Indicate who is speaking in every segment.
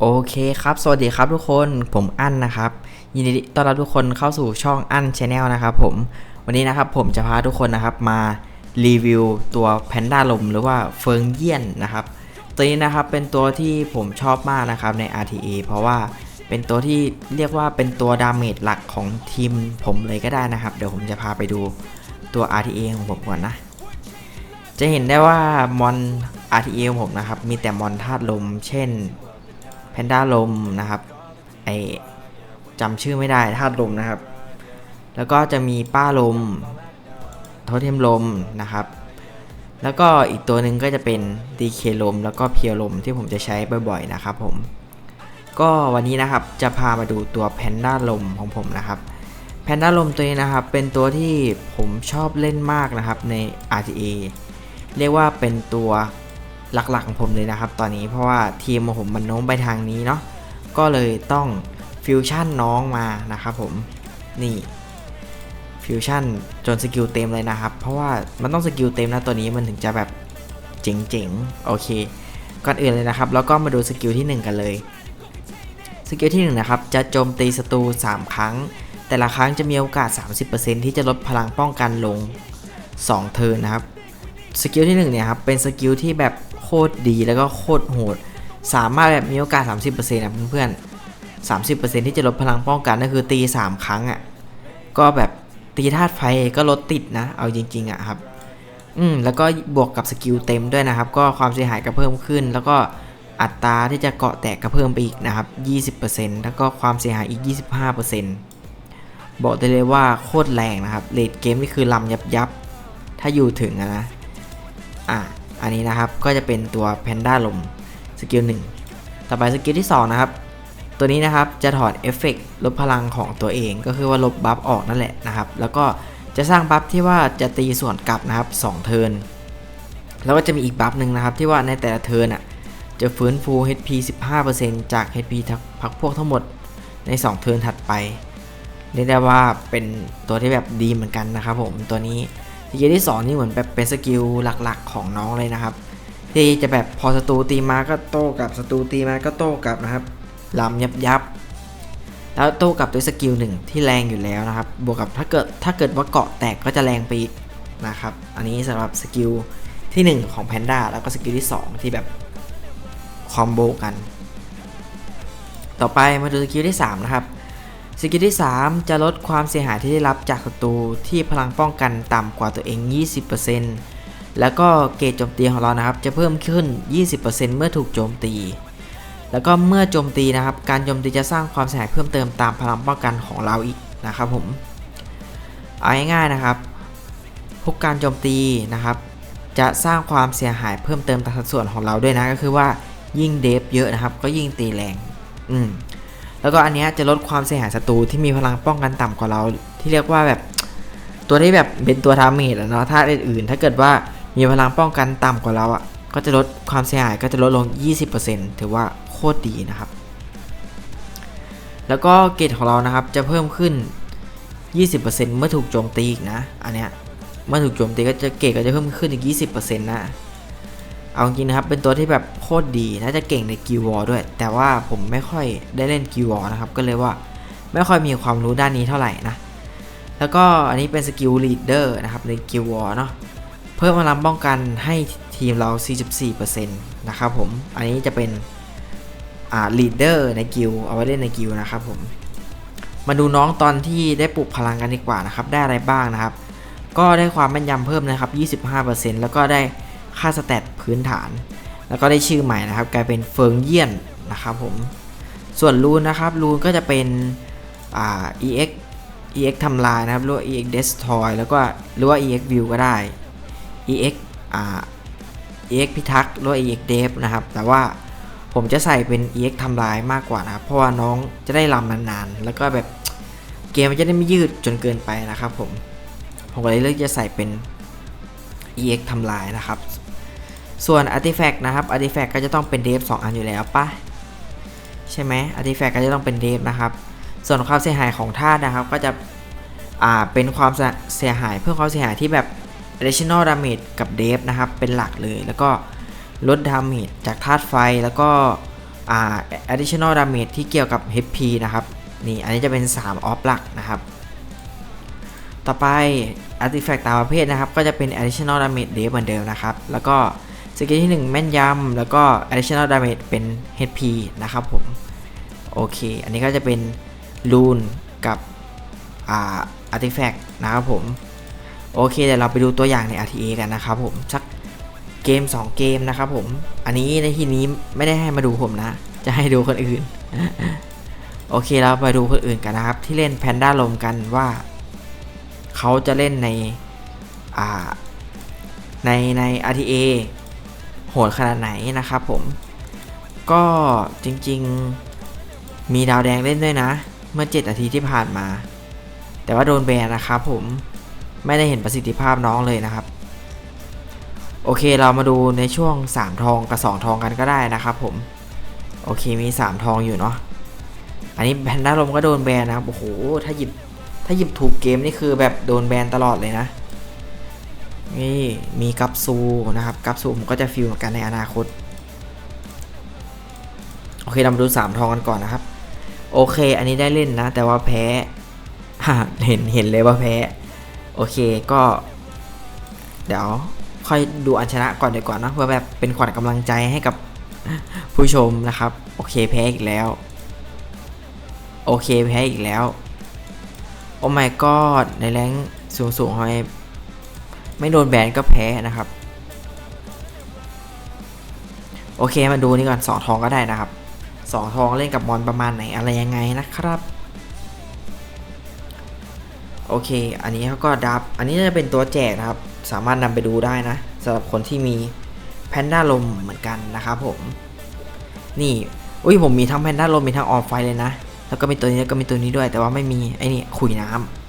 Speaker 1: โอเคครับ สวัสดีครับทุกคน ผมอั้นนะครับ ยินดีต้อนรับทุกคนเข้าสู่ช่องอั้นชาแนลนะครับผม วันนี้นะครับผมจะพาทุกคนนะครับมารีวิวตัวแพนด้าลมหรือว่าเฟิงเยี่ยนนะครับ ตัวนี้นะครับเป็นตัวที่ผมชอบมากนะครับใน RTA เพราะว่าเป็นตัวที่เรียกว่าเป็นตัวดาเมจหลักของทีมผมเลยก็ได้นะครับ เดี๋ยวผมจะพาไปดูตัว RTA ของผมก่อนนะ จะเห็นได้ว่ามอน RTA ของผมนะครับมีแต่มอนธาตุลม เช่น พนด้าลมนะครับไอจำชื่อไม่ได้ธาตุลมนะครับ แล้วก็จะมีป้าลมโทเทมลมนะครับ แล้วก็อีกตัวหนึ่งก็จะเป็น DK ลมแล้วก็เพียวลมที่ผมจะใช้บ่อยๆนะครับผม ก็วันนี้นะครับจะพามาดูตัวแพนด้าลมของผมนะครับแพนด้าลมตัวนี้นะครับเป็นตัวที่ผมชอบเล่นมากนะครับใน RTA เรียกว่าเป็นตัว หลักๆของผมเลยนะครับ ตอนนี้เพราะว่าทีมของผมมันโน้มไปทางนี้เนาะก็เลยต้องฟิวชั่นน้องมานะครับผมนี่ฟิวชั่นจนสกิลเต็มเลยนะครับ เพราะว่ามันต้องสกิลเต็มนะตัวนี้มันถึงจะแบบเจ๋งๆโอเค ก่อนอื่นเลยนะครับ แล้วก็มาดูสกิลที่ 1 กันเลยสกิลที่1นะครับจะโจมตีศัตรู3 ครั้ง แต่ละครั้งจะมีโอกาส 30%ที่จะลดพลังป้องกันลง 2 เทิร์นนะครับสกิลที่1เนี่ยครับเป็นสกิลที่แบบ โคตรดีแล้วก็โคตรโหด สามารถแบบมีโอกาส 30%นะเพื่อนๆ30%ที่จะลดพลังป้องกันก็คือตี 3 ครั้งอะ่ะ ก็แบบตีธาตุไฟก็ลดติดนะ เอาจริงๆอะ่ะครับ อืมแล้วก็บวกกับสกิลเต็มด้วยนะครับ ก็ความเสียหายก็เพิ่มขึ้น แล้วก็อัตราที่จะเกาะแตกก็เพิ่มไปอีกนะครับ 20%แล้วก็ความเสียหายอีก 25%บอกได้เลยว่าโคตรแรงนะครับเลดเกมนี่คือลำยับยับ ถ้าอยู่ถึงนะ อะ อันนี้นะครับก็จะเป็นตัวแพนด้าลมสกิลหนึ่งต่อไปสกิลที่ 2 นะครับ ตัวนี้นะครับจะถอดเอฟเฟกต์ลดพลังของตัวเองก็คือว่าลบบัฟออกนั่นแหละนะครับ แล้วก็จะสร้างบัฟที่ว่าจะตีส่วนกลับนะครับ2เทิร์นแล้วก็จะมีอีกบัฟหนึ่งนะครับที่ว่าในแต่ละเทิร์นอะจะฟื้นฟู HP 15%จาก HP ทักพักพวกทั้งหมดใน 2 เทิร์นถัดไปเรียกได้ว่าเป็นตัวที่แบบดีเหมือนกันนะครับผมตัวนี้ สกิลที่ 2 นี่เหมือนแบบเป็นสกิลหลักๆของน้องเลยนะครับ ที่จะแบบพอศัตรูตีมาก็โต้กลับศัตรูตีมาก็โต้กลับนะครับลำยับยับแล้วโต้กลับด้วยสกิลหนึ่งที่แรงอยู่แล้วนะครับ บวกกับถ้าเกิดถ้าเกิดว่าเกาะแตกก็จะแรงไปอีกนะครับ อันนี้สำหรับสกิลที่ 1 ของแพนด้าแล้วก็สกิลที่ 2 ที่แบบคอมโบกัน ต่อไปมาดูสกิลที่ 3 นะครับ สกิลที่ 3 จะลดความเสียหายที่ได้รับจากศัตรูที่พลังป้องกันต่ำกว่าตัวเอง 20%แล้วก็เกรดโจมตีของเรานะครับ จะเพิ่มขึ้น 20%เมื่อถูกโจมตี แล้วก็เมื่อโจมตีนะครับ การโจมตีจะสร้างความเสียหายเพิ่มเติมตามพลังป้องกันของเราอีกนะครับผม เอาง่ายๆนะครับทุกการโจมตีนะครับ จะสร้างความเสียหายเพิ่มเติมตามสัดส่วนของเราด้วยนะก็คือว่ายิ่งเดฟเยอะนะครับ ก็ยิ่งตีแรง อืม แล้วก็อันนี้จะลดความเสียหายศัตรูที่มีพลังป้องกันต่ำกว่าเรา ที่เรียกว่าแบบตัวที่แบบเป็นตัวทาเมจอะเนาะถ้าอื่นๆถ้าเกิดว่ามีพลังป้องกันต่ำกว่าเราอะก็จะลดความเสียหายก็จะลดลง 20%ถือว่าโคตรดีนะครับ แล้วก็เกรดของเรานะครับจะเพิ่มขึ้น 20%เมื่อถูกโจมตีอีกนะ อันเนี้ยเมื่อถูกโจมตีก็จะเกรดก็จะเพิ่มขึ้นอีก 20%นะ เอาจริงนะครับเป็นตัวที่แบบโคตรดีน่าจะเก่งในกิววอด้วย แต่ว่าผมไม่ค่อยได้เล่นกิววอนะครับก็เลยว่าไม่ค่อยมีความรู้ด้านนี้เท่าไหร่นะแล้วก็อันนี้เป็นสกิลลีดเดอร์นะครับในกิววอเนาะเพิ่มพลังป้องกันให้ทีมเรา 44%นะครับผม อันนี้จะเป็นอ่าลีดเดอร์ในกิลเอาไว้เล่นในกิลนะครับผม มาดูน้องตอนที่ได้ปลุกพลังกันดีกว่านะครับ ได้อะไรบ้างนะครับ ก็ได้ความแม่นยำเพิ่มนะครับ 25%แล้วก็ได้ ค่าสแตทพื้นฐาน แล้วก็ได้ชื่อใหม่นะครับกลายเป็นเฟิงเยี่ยนนะครับผมส่วนรูนนะครับรูนก็จะเป็นอ่า EX EX ทำลายนะครับหรือว่า EX destroy แล้วก็หรือว่า EX view ก็ได้ EX อ่า EX พิทักษ์หรือว่า EX dev นะครับ แต่ว่าผมจะใส่เป็น EX ทำลายมากกว่านะครับ เพราะว่าน้องจะได้ลำนานๆ แล้วก็แบบเกมมันจะได้ไม่ยืดจนเกินไปนะครับผม ผมก็เลยเลือกจะใส่เป็น EX ทำลายนะครับ ส่วน Artifact นะครับ Artifact ก็จะต้องเป็น Dev 2อันอยู่แล้วปะใช่ไหม Artifact ก็จะต้องเป็น Dev นะครับ ส่วนความเสียหายของธาตุนะครับ ก็จะอ่าเป็นความเสียหายเพิ่มความเสียหายที่แบบ additional damage กับ Dev นะครับ เป็นหลักเลยแล้วก็ลด damage จากธาตุไฟแล้วก็อ่า additional damage ที่เกี่ยวกับ HP นะครับนี่อันนี้จะเป็น 3 ออฟหลักนะครับ ต่อไป artifact ตามประเภทนะครับ ก็จะเป็น additional damage d e เหมือนเดิมนะครับ แล้วก็ สกิลที่ 1 แม่นยำแล้วก็ additional damage เป็น HP นะครับผม โอเค อันนี้ก็จะเป็นรูนกับอ่า artifact นะครับผม โอเคเดี๋ยวเราไปดูตัวอย่างใน RTA กันนะครับผม สักเกม 2 เกมนะครับผม อันนี้ในที่นี้ไม่ได้ให้มาดูผมนะ จะให้ดูคนอื่น โอเคเราไปดูคนอื่นกันนะครับ ที่เล่นแพนด้าลมกันว่าเขาจะเล่นในอ่าในใน RTA หดขนาดไหนนะครับผม ก็จริงๆ มีดาวแดงเล่นด้วยนะ เมื่อ7นาทีที่ผ่านมา แต่ว่าโดนแบนนะครับผม ไม่ได้เห็นประสิทธิภาพน้องเลยนะครับ โอเคเรามาดูในช่วง 3 ทองกับ 2 ทองกันก็ได้นะครับผม โอเคมี 3 ทองอยู่เนาะ อันนี้แพนด้าลมก็โดนแบนนะครับ โอ้โห ถ้าหยิบถ้าหยิบถูกเกมนี่คือแบบโดนแบนตลอดเลยนะ นี่มีกัปซูนะครับกัปซูผมก็จะฟิลเหมือนกันในอนาคต โอเคเรามาดู 3 ทองกันก่อนนะครับ โอเค อันนี้ได้เล่นนะ แต่ว่าแพ้เห็นเห็นเลยว่าแพ้ โอเคก็ เดี๋ยวค่อยดูอันชนะก่อนดีกว่านะเพื่อแบบเป็นขวัญกำลังใจให้กับผู้ชมนะครับ โอเคแพ้อีกแล้ว โอเคแพ้อีกแล้ว โอ้ my god ในแรงสูงสูงๆทำไม ไม่โดนแบนก็แพ้นะครับ โอเคมาดูนี่ก่อนสองทองก็ได้นะครับสองทองเล่นกับบอลประมาณไหนอะไรยังไงนะครับ โอเค อันนี้เขาก็ดับ อันนี้จะเป็นตัวแจกนะครับ สามารถนำไปดูได้นะสำหรับคนที่มีแพนด้าลมเหมือนกันนะครับผม นี่ อุ้ยผมมีทั้งแพนด้าลมมีทั้งออฟไฟเลยนะ แล้วก็มีตัวนี้แล้วก็มีตัวนี้ด้วย แต่ว่าไม่มีไอ้นี่ขุยน้ำ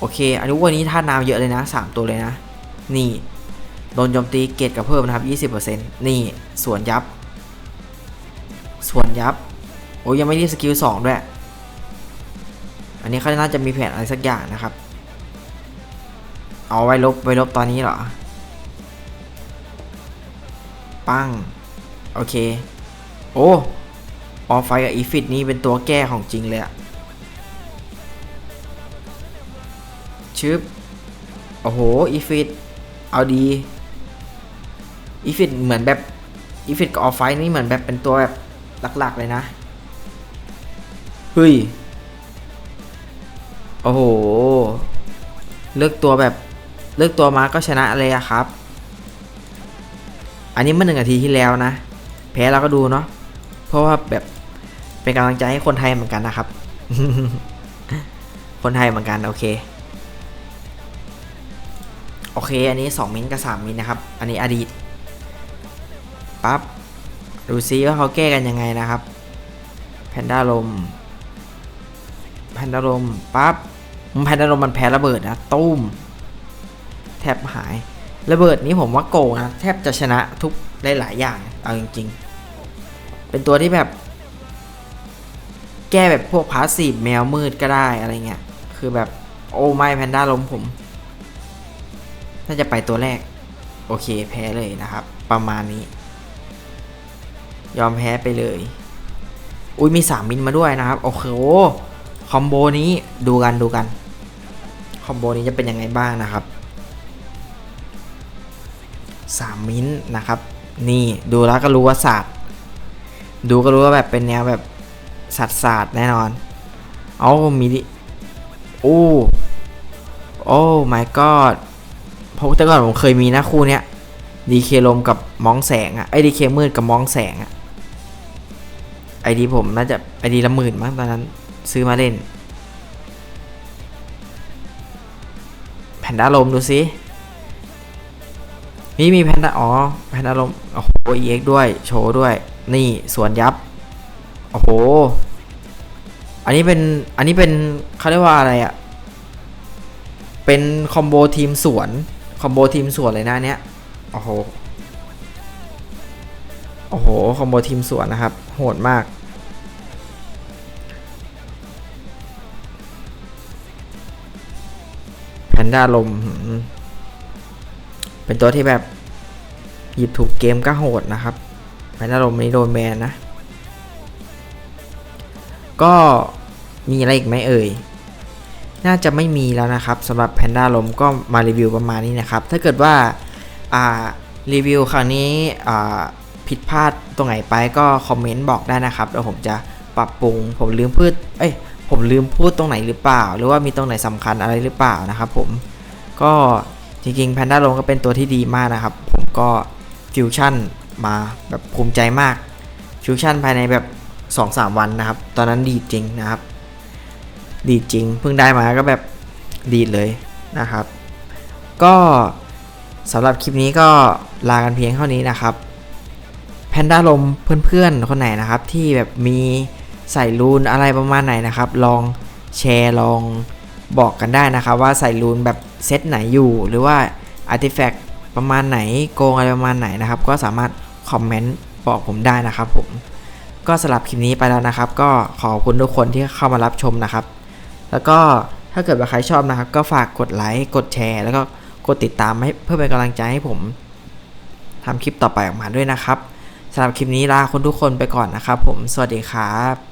Speaker 1: โอเคอันนี้วันนี้ท่าน้ำเยอะเลยนะ 3 ตัวเลยนะ นี่โดนโจมตีเกตกับเพิ่มนะครับ 20%นี่สวนยับ สวนยับ โอ้ยยังไม่ได้สกิล2ด้วย อันนี้เขาน่าจะมีแผนอะไรสักอย่างนะครับ เอาไว้ลบไว้ลบตอนนี้เหรอ ปั้ง โอเค โอ้ออฟไฟกับอีฟิตนี่เป็นตัวแก้ของจริงเลยอะ ชึบ โอ้โห อีฟิต เอาดี อีฟิตเหมือนแบบ อีฟิตกับออฟไฟนี่เหมือนแบบเป็นตัวแบบหลักๆเลยนะ เฮ้ย โอ้โห เลือกตัวแบบ เลือกตัวมาก็ชนะเลยอะครับ อันนี้เมื่อหนึ่งนาทีที่แล้วนะ แพ้เราก็ดูเนาะ เพราะว่าแบบเป็นกำลังใจให้คนไทยเหมือนกันนะครับ คนไทยเหมือนกัน โอเค โอเค อันนี้ 2 มิลกับ3มิลนะครับ อันนี้อดีตปั๊บ ดูซิว่าเขาแก้กันยังไงนะครับ แพนด้าลม แพนด้าลม ปั๊บ แพนด้าลมมันแพ้ระเบิดนะตุ้ม แทบหาย ระเบิดนี้ผมว่าโกงนะ แทบจะชนะทุกหลายๆอย่าง เอาจริง ๆ เป็นตัวที่แบบ แก้แบบพวกพาสซีฟแมวมืดก็ได้อะไรเงี้ย คือแบบโอ้ไม่แพนด้าลมผม น่าจะไปตัวแรก โอเคแพ้เลยนะครับ ประมาณนี้ ยอมแพ้ไปเลย อุ้ยมี3มินมาด้วยนะครับ โอเคโอ้คอมโบนี้ดูกันดูกัน คอมโบนี้จะเป็นยังไงบ้างนะครับ3มินนะครับ นี่ดูแล้วก็รู้ว่าศาสตร์ดูก็รู้ว่าแบบเป็นแนวแบบสัตว์ศาสตร์แน่นอน เอามีดิโอ้โอ้ my god เพราะแต่ก่อนผมเคยมีนะคู่เนี้ยดีเคลมกับมองแสงอะไอดีเคมืดกับมองแสงอะไอดีผมน่าจะไอดีละหมื่นมั้งตอนนั้นซื้อมาเล่น แพนด้าลมดูสิมีมีแพนด้าอ๋อแพนด้าลมโอ้โห EX ด้วยโชว์ด้วย นี่สวนยับโอ้โห อันนี้เป็น อันนี้เป็นเขาเรียกว่าอะไรอะ่ะเป็นคอมโบทีมสวน คอมโบทีมสวนเลยนะเนี้ยโอ้โหโอ้โหคอมโบทีมสวนนะครับ โหดมากแพนด้าลม เป็นตัวที่แบบหยิบถูกเกมก็โหดนะครับแพนด้าลมนี้โดนแบนนะ ก็มีอะไรอีกไหมเอ่ย น่าจะไม่มีแล้วนะครับสำหรับแพนด้าลมก็มารีวิวประมาณนี้นะครับ ถ้าเกิดว่าารีวิวครั้งนี้ผิดพลาดตรงไหนไปก็คอมเมนต์บอกได้นะครับเดี๋ยวผมจะปรับปรุง ผมลืมพูดเอ้ยผมลืมพูดตรงไหนหรือเปล่า หรือว่ามีตรงไหนสำคัญอะไรหรือเปล่านะครับผมก็จริงๆแพนด้าลมก็เป็นตัวที่ดีมากนะครับ ผมก็ฟิวชั่นมาแบบภูมิใจมากฟิวชั่นภายในแบบ 2-3 วันนะครับ ตอนนั้นดีจริงนะครับ ดีจริง เพิ่งได้มาก็แบบดีเลยนะครับ ก็สำหรับคลิปนี้ก็ลากันเพียงเท่านี้นะครับแพนด้าลมเพื่อนๆ คนไหนนะครับที่แบบมีใส่รูนอะไรประมาณไหนนะครับ ลองแชร์ลองบอกกันได้นะครับ ว่าใส่รูนแบบเซตไหนอยู่หรือว่าอาร์ติแฟกต์ประมาณไหนโกงอะไรประมาณไหนนะครับ ก็สามารถคอมเมนต์บอกผมได้นะครับผมก็สำหรับคลิปนี้ไปแล้วนะครับ ก็ขอบคุณทุกคนที่เข้ามารับชมนะครับ แล้วก็ถ้าเกิดว่าใครชอบนะครับ ก็ฝากกดไลค์กดแชร์ แล้วก็กดติดตามให้เพื่อเป็นกำลังใจให้ผมทำคลิปต่อไปออกมาด้วยนะครับสำหรับคลิปนี้ลาคนทุกคนไปก่อนนะครับ ผมสวัสดีครับ